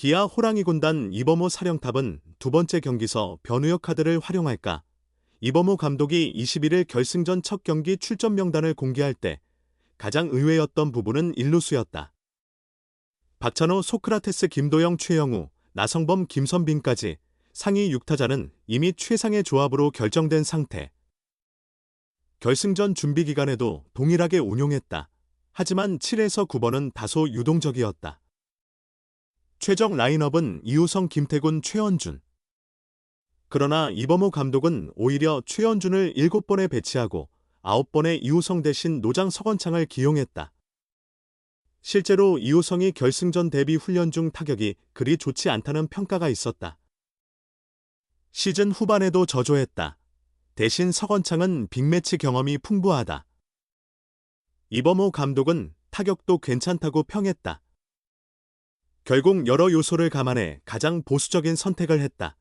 기아 호랑이 군단 이범호 사령탑은 두 번째 경기서 변우혁 카드를 활용할까? 이범호 감독이 21일 결승전 첫 경기 출전 명단을 공개할 때 가장 의외였던 부분은 일루수였다. 박찬호, 소크라테스, 김도영, 최영우, 나성범, 김선빈까지 상위 6타자는 이미 최상의 조합으로 결정된 상태. 결승전 준비 기간에도 동일하게 운용했다. 하지만 7에서 9번은 다소 유동적이었다. 최적 라인업은 이우성, 김태군, 최원준. 그러나 이범호 감독은 오히려 최원준을 7번에 배치하고 9번에 이우성 대신 노장 서건창을 기용했다. 실제로 이우성이 결승전 대비 훈련 중 타격이 그리 좋지 않다는 평가가 있었다. 시즌 후반에도 저조했다. 대신 서건창은 빅매치 경험이 풍부하다. 이범호 감독은 타격도 괜찮다고 평했다. 결국 여러 요소를 감안해 가장 보수적인 선택을 했다.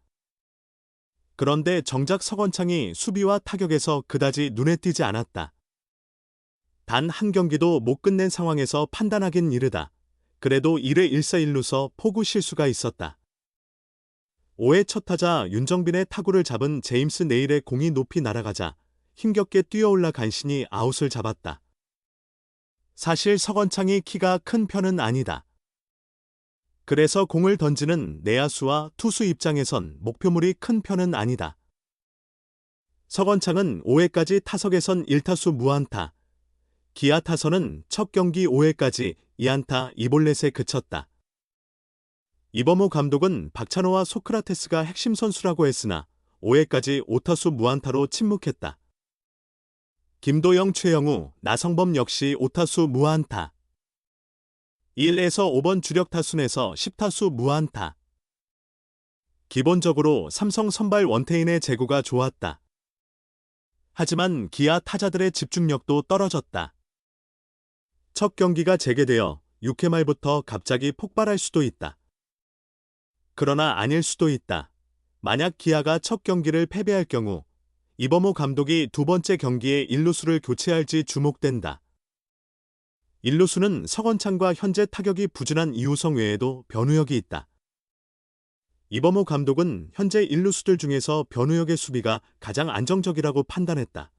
그런데 정작 서건창이 수비와 타격에서 그다지 눈에 띄지 않았다. 단 한 경기도 못 끝낸 상황에서 판단하긴 이르다. 그래도 1회 1사 1루서 포구 실수가 있었다. 5회 첫 타자 윤정빈의 타구를 잡은 제임스 네일의 공이 높이 날아가자 힘겹게 뛰어올라 간신히 아웃을 잡았다. 사실 서건창이 키가 큰 편은 아니다. 그래서 공을 던지는 내야수와 투수 입장에선 목표물이 큰 편은 아니다. 서건창은 5회까지 타석에선 1타수 무안타, 기아 타선은 첫 경기 5회까지 2안타 2볼넷에 그쳤다. 이범호 감독은 박찬호와 소크라테스가 핵심 선수라고 했으나 5회까지 5타수 무안타로 침묵했다. 김도영, 최영우, 나성범 역시 5타수 무안타. 1에서 5번 주력 타순에서 10타수 무안타. 기본적으로 삼성 선발 원태인의 제구가 좋았다. 하지만 기아 타자들의 집중력도 떨어졌다. 첫 경기가 재개되어 6회 말부터 갑자기 폭발할 수도 있다. 그러나 아닐 수도 있다. 만약 기아가 첫 경기를 패배할 경우 이범호 감독이 두 번째 경기에 일루수를 교체할지 주목된다. 일루수는 서건창과 현재 타격이 부진한 이우성 외에도 변우혁이 있다. 이범호 감독은 현재 일루수들 중에서 변우혁의 수비가 가장 안정적이라고 판단했다.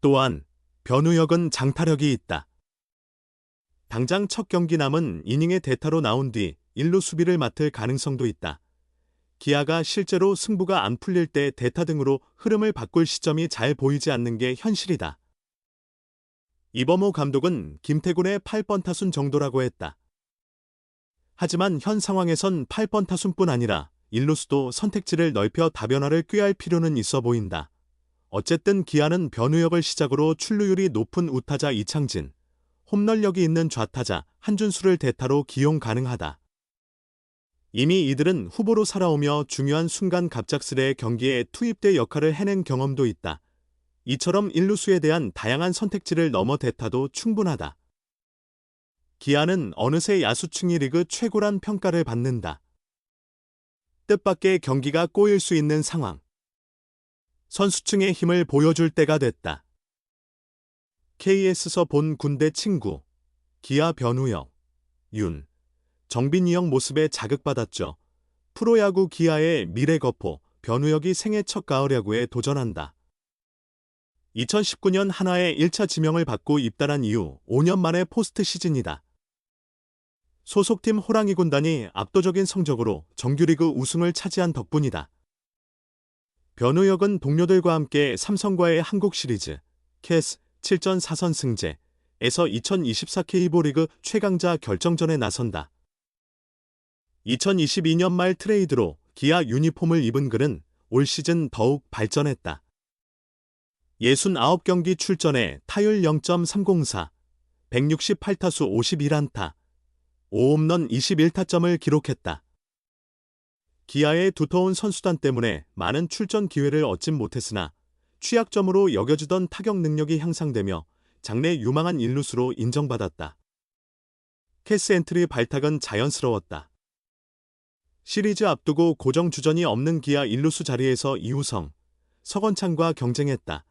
또한 변우혁은 장타력이 있다. 당장 첫 경기 남은 이닝의 대타로 나온 뒤 일루 수비를 맡을 가능성도 있다. 기아가 실제로 승부가 안 풀릴 때 대타 등으로 흐름을 바꿀 시점이 잘 보이지 않는 게 현실이다. 이범호 감독은 김태군의 8번 타순 정도라고 했다. 하지만 현 상황에선 8번 타순뿐 아니라 일루수도 선택지를 넓혀 다변화를 꾀할 필요는 있어 보인다. 어쨌든 기아는 변우혁을 시작으로 출루율이 높은 우타자 이창진, 홈런력이 있는 좌타자 한준수를 대타로 기용 가능하다. 이미 이들은 후보로 살아오며 중요한 순간 갑작스레 경기에 투입돼 역할을 해낸 경험도 있다. 이처럼 일루수에 대한 다양한 선택지를 넘어 대타도 충분하다. 기아는 어느새 야수층이 리그 최고란 평가를 받는다. 뜻밖의 경기가 꼬일 수 있는 상황. 선수층의 힘을 보여줄 때가 됐다. KS서 본 군대 친구, 기아 변우혁, 윤. 정빈이 형 모습에 자극받았죠. 프로야구 기아의 미래 거포 변우혁이 생애 첫 가을 야구에 도전한다. 2019년 한화의 1차 지명을 받고 입단한 이후 5년 만에 포스트 시즌이다. 소속팀 호랑이 군단이 압도적인 성적으로 정규리그 우승을 차지한 덕분이다. 변우혁은 동료들과 함께 삼성과의 한국 시리즈, 캐스 7전 4선 승제에서 2024 K리그 최강자 결정전에 나선다. 2022년 말 트레이드로 기아 유니폼을 입은 그는 올 시즌 더욱 발전했다. 69경기 출전에 타율 0.304, 168타수 51안타, 5홈런 21타점을 기록했다. 기아의 두터운 선수단 때문에 많은 출전 기회를 얻진 못했으나 취약점으로 여겨지던 타격 능력이 향상되며 장래 유망한 일루수로 인정받았다. 캐스 엔트리 발탁은 자연스러웠다. 시리즈 앞두고 고정 주전이 없는 기아 일루수 자리에서 이우성, 서건창과 경쟁했다.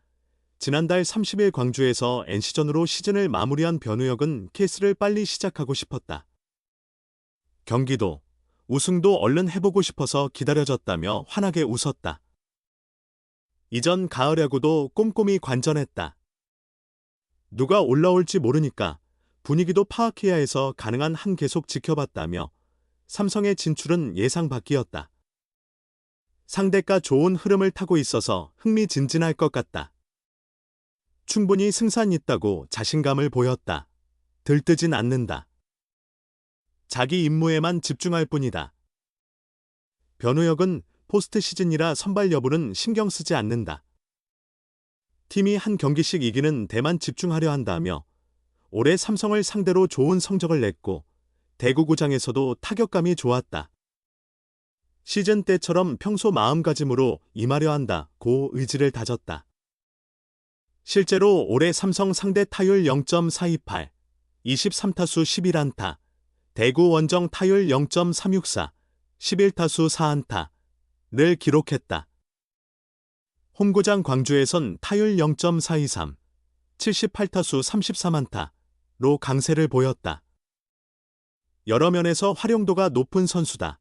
지난달 30일 광주에서 NC전으로 시즌을 마무리한 변우혁은 케이스를 빨리 시작하고 싶었다. 경기도 우승도 얼른 해보고 싶어서 기다려졌다며 환하게 웃었다. 이전 가을 야구도 꼼꼼히 관전했다. 누가 올라올지 모르니까 분위기도 파악해야 해서 가능한 한 계속 지켜봤다며 삼성의 진출은 예상 밖이었다. 상대가 좋은 흐름을 타고 있어서 흥미진진할 것 같다. 충분히 승산 있다고 자신감을 보였다. 들뜨진 않는다. 자기 임무에만 집중할 뿐이다. 변우혁은 포스트 시즌이라 선발 여부는 신경 쓰지 않는다. 팀이 한 경기씩 이기는 대만 집중하려 한다며 올해 삼성을 상대로 좋은 성적을 냈고 대구구장에서도 타격감이 좋았다. 시즌 때처럼 평소 마음가짐으로 임하려 한다고 의지를 다졌다. 실제로 올해 삼성 상대 타율 0.428, 23타수 11안타, 대구 원정 타율 0.364, 11타수 4안타를 기록했다. 홈구장 광주에선 타율 0.423, 78타수 33안타로 강세를 보였다. 여러 면에서 활용도가 높은 선수다.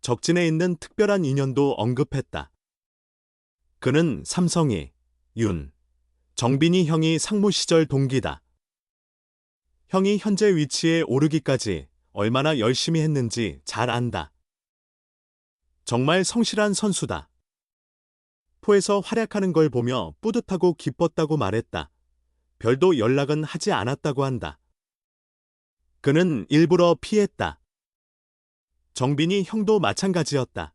적진에 있는 특별한 인연도 언급했다. 그는 삼성이, 윤, 정빈이 형이 상무 시절 동기다. 형이 현재 위치에 오르기까지 얼마나 열심히 했는지 잘 안다. 정말 성실한 선수다. 포에서 활약하는 걸 보며 뿌듯하고 기뻤다고 말했다. 별도 연락은 하지 않았다고 한다. 그는 일부러 피했다. 정빈이 형도 마찬가지였다.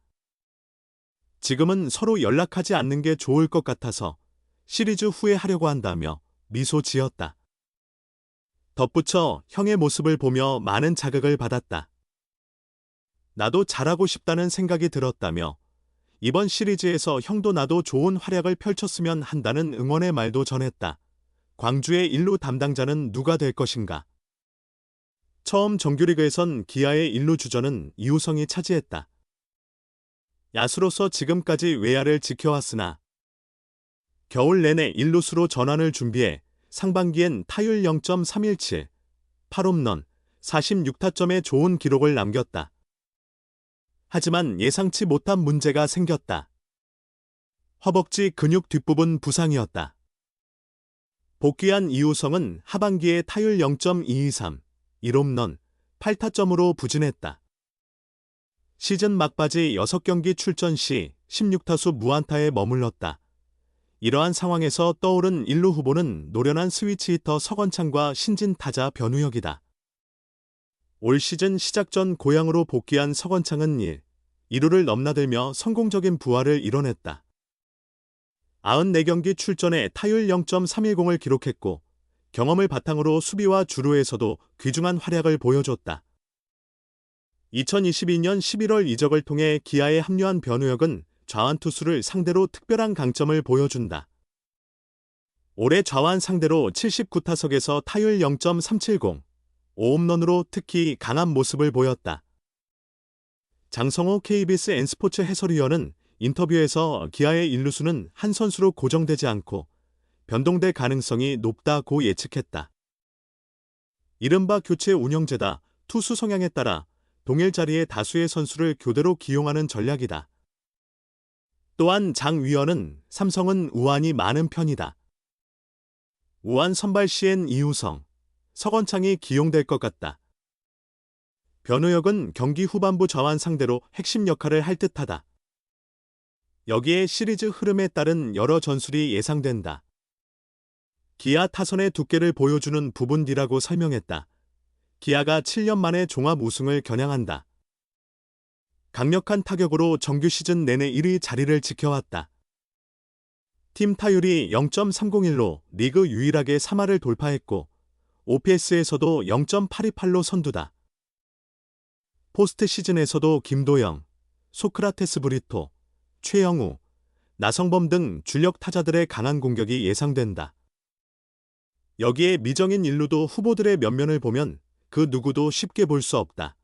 지금은 서로 연락하지 않는 게 좋을 것 같아서 시리즈 후에 하려고 한다며 미소 지었다. 덧붙여 형의 모습을 보며 많은 자극을 받았다. 나도 잘하고 싶다는 생각이 들었다며 이번 시리즈에서 형도 나도 좋은 활약을 펼쳤으면 한다는 응원의 말도 전했다. 광주의 일루 담당자는 누가 될 것인가? 처음 정규리그에선 기아의 일루 주전은 이우성이 차지했다. 야수로서 지금까지 외야를 지켜왔으나 겨울 내내 일루수로 전환을 준비해 상반기엔 타율 0.317, 8홈런, 46타점의 좋은 기록을 남겼다. 하지만 예상치 못한 문제가 생겼다. 허벅지 근육 뒷부분 부상이었다. 복귀한 이우성은 하반기에 타율 0.223, 1홈런, 8타점으로 부진했다. 시즌 막바지 6경기 출전 시 16타수 무안타에 머물렀다. 이러한 상황에서 떠오른 일루 후보는 노련한 스위치 히터 서건창과 신진 타자 변우혁이다. 올 시즌 시작 전 고향으로 복귀한 서건창은 1, 2루를 넘나들며 성공적인 부활을 이뤄냈다. 94경기 출전에 타율 0.310을 기록했고 경험을 바탕으로 수비와 주루에서도 귀중한 활약을 보여줬다. 2022년 11월 이적을 통해 기아에 합류한 변우혁은 좌완 투수를 상대로 특별한 강점을 보여준다. 올해 좌완 상대로 79타석에서 타율 0.370, 5홈런으로 특히 강한 모습을 보였다. 장성호 KBS N스포츠 해설위원은 인터뷰에서 기아의 일루수는 한 선수로 고정되지 않고 변동될 가능성이 높다고 예측했다. 이른바 교체 운영제다 투수 성향에 따라 동일 자리에 다수의 선수를 교대로 기용하는 전략이다. 또한 장 위원은 삼성은 우환이 많은 편이다. 우환 선발 시엔 이우성, 서건창이 기용될 것 같다. 변우혁은 경기 후반부 좌완 상대로 핵심 역할을 할 듯하다. 여기에 시리즈 흐름에 따른 여러 전술이 예상된다. 기아 타선의 두께를 보여주는 부분이라고 설명했다. 기아가 7년 만에 종합 우승을 겨냥한다. 강력한 타격으로 정규 시즌 내내 1위 자리를 지켜왔다. 팀 타율이 0.301로 리그 유일하게 3할을 돌파했고 OPS에서도 0.828로 선두다. 포스트 시즌에서도 김도영, 소크라테스 브리토, 최영우, 나성범 등 주력 타자들의 강한 공격이 예상된다. 여기에 미정인 일루도 후보들의 면면을 보면 그 누구도 쉽게 볼 수 없다.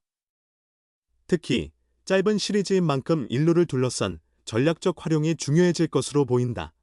특히 짧은 시리즈인 만큼 일루를 둘러싼 전략적 활용이 중요해질 것으로 보인다.